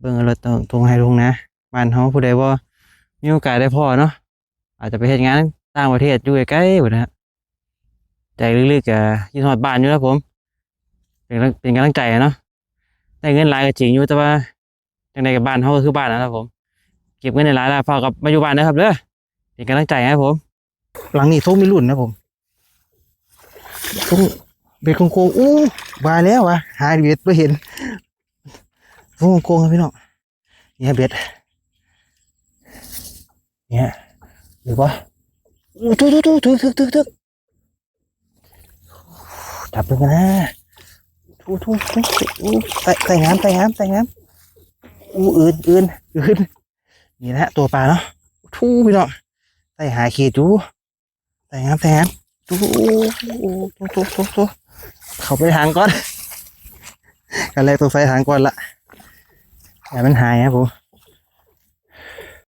เบิ่งเอารถตรงให้ลงนะบ้านเฮาผู้ใดบ่มีโอกาสได้พ่อเนาะอาจจะไปเฮ็ดงานต่างประเทศอยู่ใกล้ๆพุ่นะใจลึกๆก็คิดฮอดบ้านอยู่แล้วผม เป็นกำลังเป็นกำลังใจเนาะได้เงินหลายก็จริงอยู่แต่ว่าจังไดกับบ้านเฮาก็คือบ้านนะครับผม เก็บเงินในหลายแล้วพอกับมาอยู่บ้านนะครับเด้อเป็นกำลังใจให้ผม หลังนี้โซ่มีรุ่นนะผมต้องเป็นโค้งๆอู้มาแล้ววะหายเบ็ดไม่เห็น โค้งโค้งครับพี่น้องเนี่ยเบ็ดเนี่ยหรือปะอู้ทุกทุกทุกทุกทุกทุกทุกจับดูกันนะทุกทุกทุกอู้ใส่ใส่งามใส่งามใส่งามอู้อื่นอื่นอื่นนี่นะฮะตัวปลาเนาะทูพี่น้องใส่หาขีดจูใส่งามใส่งามทูทูทูทูทูเขาไปทางก่อนกันเลยตัวไฟทางก่อนละ อย่ามันหายนะผม